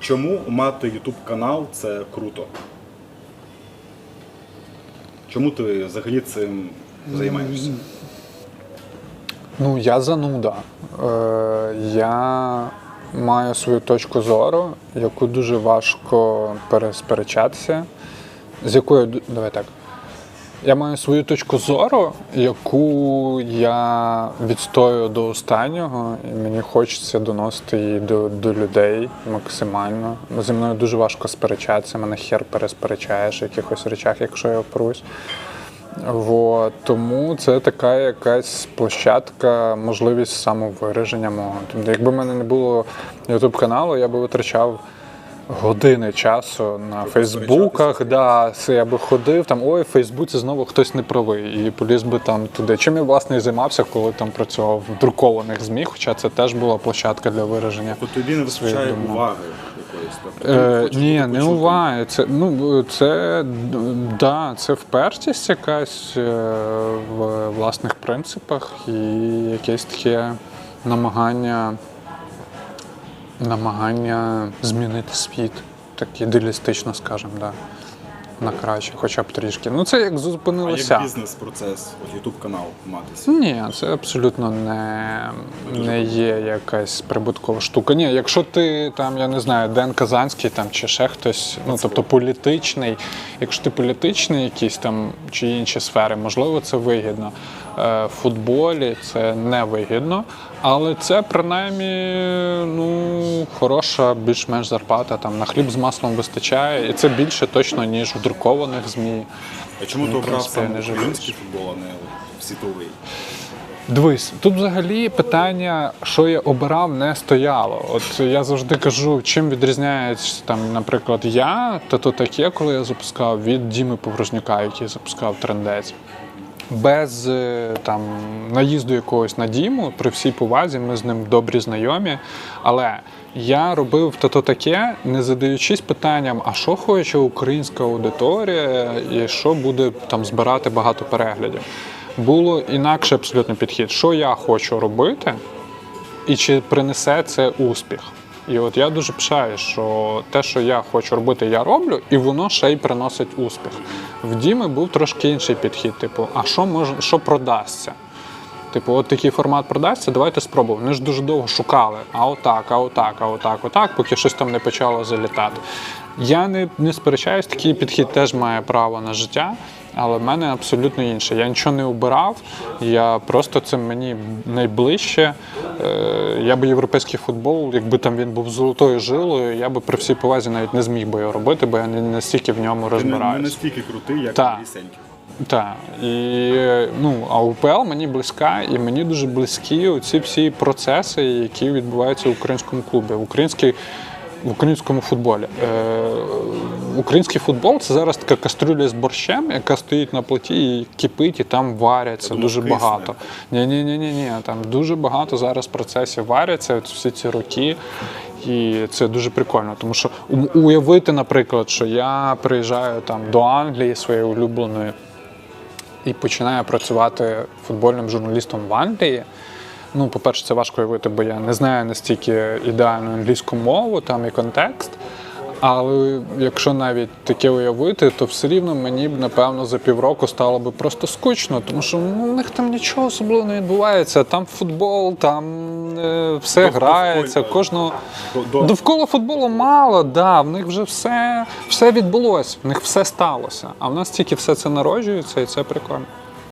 Чому мати YouTube канал це круто? Чому ти взагалі цим займаєшся? Ну, я зануда. Е, я маю свою точку зору, яку дуже важко пересперечатися. З якою давай так. Я маю свою точку зору, яку я відстоюю до останнього, і мені хочеться доносити її до, до людей максимально. Зі мною дуже важко сперечатися, мене хер пересперечаєш в якихось речах, якщо я впрусь. Вот. Тому це така якась площадка, можливість самовираження мого. Тобто, якби в мене не було youtube каналу, я би витрачав години часу на Фейсбуках. Да, це я би ходив там, ой, в Фейсбуці знову хтось не правий. І поліз би там туди. Чим я власне і займався, коли там працював в друкованих ЗМІ, хоча це теж була площадка для вираження. От тобі не вистачає уваги якоїсь. Тобто, Е, ні, не уваги. Це ну це да, це впертість якась е, в власних принципах і якесь таке намагання, намагання змінити світ, так ідеалістично, скажемо, да. На краще, хоча б трішки. Ну це як А зупинилося. як бізнес-процес, от YouTube канал мати? Ні, це абсолютно не, не є якась прибуткова штука. Ні, якщо ти там, я не знаю, Ден Казанський там чи ще хтось, ну тобто політичний, якщо ти політичний якийсь там чи інші сфери, можливо, це вигідно. Е, В футболі це не вигідно, але це принаймні ну, хороша, більш-менш зарплата. Там на хліб з маслом вистачає, і це більше точно, ніж в друкованих ЗМІ. А чому ти Ну, обрав саме український футбол, а не світовий? Дивись, тут взагалі питання, що я обирав, не стояло. От я завжди кажу, чим відрізняється там, наприклад, я та то таке, коли я запускав від Діми Поврознюка, який запускав трендець. Без е, там наїзду якогось на Діму, при всій повазі, ми з ним добрі знайомі. Але я робив то таке, не задаючись питанням, а що хоче українська аудиторія, і що буде там збирати багато переглядів. Було інакше абсолютно підхід, що я хочу робити, і чи принесе це успіх. І от я дуже пишаю, що те, що я хочу робити, я роблю, і воно ще й приносить успіх. В Діми був трошки інший підхід, типу, а що може, що продасться? Типу, от такий формат продасться, давайте спробуємо. Вони ж дуже довго шукали. А отак, а отак, а отак, отак, поки щось там не почало залітати. Я не, не сперечаюсь, такий підхід теж має право на життя, але в мене абсолютно інше. Я нічого не обирав, я просто це мені найближче. Е, Я би європейський футбол, якби там він був золотою жилою, я би при всій повазі навіть не зміг би його робити, бо я не настільки в ньому розбираюся. не, не настільки крутий, як Так. Лісенький. Так, і ну, а УПЛ мені близька, і мені дуже близькі оці всі процеси, які відбуваються в українському клубі, в українській. В українському футболі. Е, український футбол це зараз така кастрюля з борщем, яка стоїть на плиті і кипить, і там варяться дуже кисне. багато. Ні, ні, ні, ні, ні. Там дуже багато зараз процесів варяться всі ці роки. І це дуже прикольно, тому що уявити, наприклад, що я приїжджаю там до Англії своєї улюбленої і починаю працювати футбольним журналістом в Англії. Ну, по-перше, це важко уявити, бо я не знаю настільки ідеальну англійську мову там і контекст. Але якщо навіть таке уявити, то все рівно мені б напевно за півроку стало би просто скучно, тому що ну, у них там нічого особливого не відбувається. Там футбол, там е, все Довкола грається, футболу. кожного До- до- довкола футболу мало, да, в них вже все, все відбулося, в них все сталося. А в нас тільки все це народжується, і це прикольно.